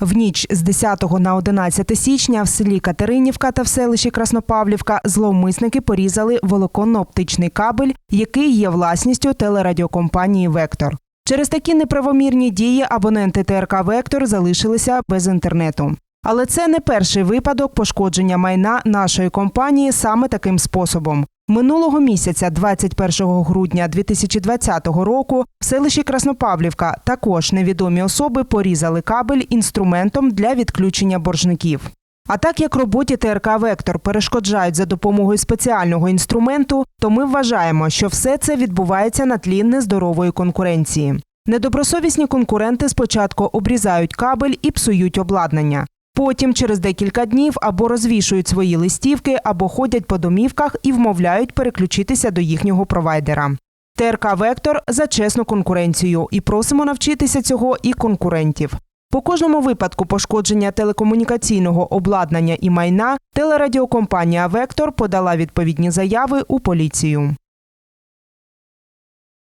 В ніч з 10 на 11 січня в селі Катеринівка та в селищі Краснопавлівка зловмисники порізали волоконно-оптичний кабель, який є власністю телерадіокомпанії Вектор. Через такі неправомірні дії абоненти ТРК Вектор залишилися без інтернету. Але це не перший випадок пошкодження майна нашої компанії саме таким способом. Минулого місяця, 21 грудня 2020 року, в селищі Краснопавлівка також невідомі особи порізали кабель інструментом для відключення боржників. А так як роботі ТРК Вектор перешкоджають за допомогою спеціального інструменту, то ми вважаємо, що все це відбувається на тлі нездорової конкуренції. Недобросовісні конкуренти спочатку обрізають кабель і псують обладнання. Потім через декілька днів або розвішують свої листівки, або ходять по домівках і вмовляють переключитися до їхнього провайдера. ТРК Вектор за чесну конкуренцію і просимо навчитися цього і конкурентів. По кожному випадку пошкодження телекомунікаційного обладнання і майна телерадіокомпанія Вектор подала відповідні заяви у поліцію.